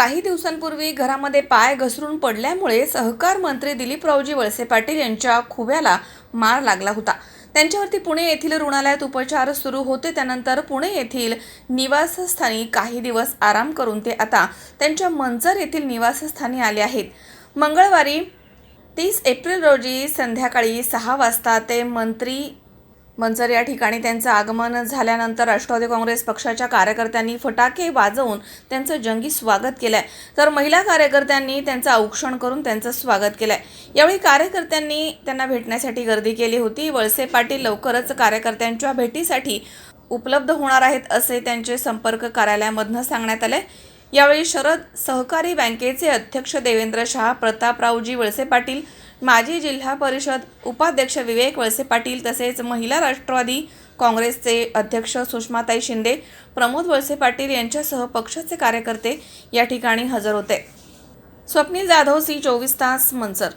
काही दिवसांपूर्वी घरामध्ये पाय घसरून पडल्यामुळे सहकार मंत्री दिलीपरावजी वळसे पाटील यांच्या खुव्याला मार लागला होता. त्यांच्यावरती पुणे येथील रुग्णालयात उपचार सुरू होते. त्यानंतर पुणे येथील निवासस्थानी काही दिवस आराम करून ते आता त्यांच्या मंचर येथील निवासस्थानी आले आहेत. मंगळवारी तीस एप्रिल रोजी संध्याकाळी सहा वाजता ते मंत्री मंचर या ठिकाणी त्यांचं आगमन झाल्यानंतर राष्ट्रवादी काँग्रेस पक्षाच्या कार्यकर्त्यांनी फटाके वाजवून त्यांचं जंगी स्वागत केलंय. तर महिला कार्यकर्त्यांनी त्यांचं औक्षण करून त्यांचं स्वागत केलंय. यावेळी कार्यकर्त्यांनी त्यांना भेटण्यासाठी गर्दी केली होती. वळसे पाटील लवकरच कार्यकर्त्यांच्या भेटीसाठी उपलब्ध होणार आहेत असे त्यांचे संपर्क कार्यालयामधनं सांगण्यात आले यावेळी शरद सहकारी बँकेचे अध्यक्ष देवेंद्र शहा प्रतापरावजी वळसे पाटील माजी जिल्हा परिषद उपाध्यक्ष विवेक वळसे पाटील तसेच महिला राष्ट्रवादी काँग्रेसचे अध्यक्ष सुषमाताई शिंदे प्रमोद वळसे पाटील यांच्यासह पक्षाचे कार्यकर्ते या ठिकाणी हजर होते. स्वप्नील जाधव सी चोवीस तास मंचर.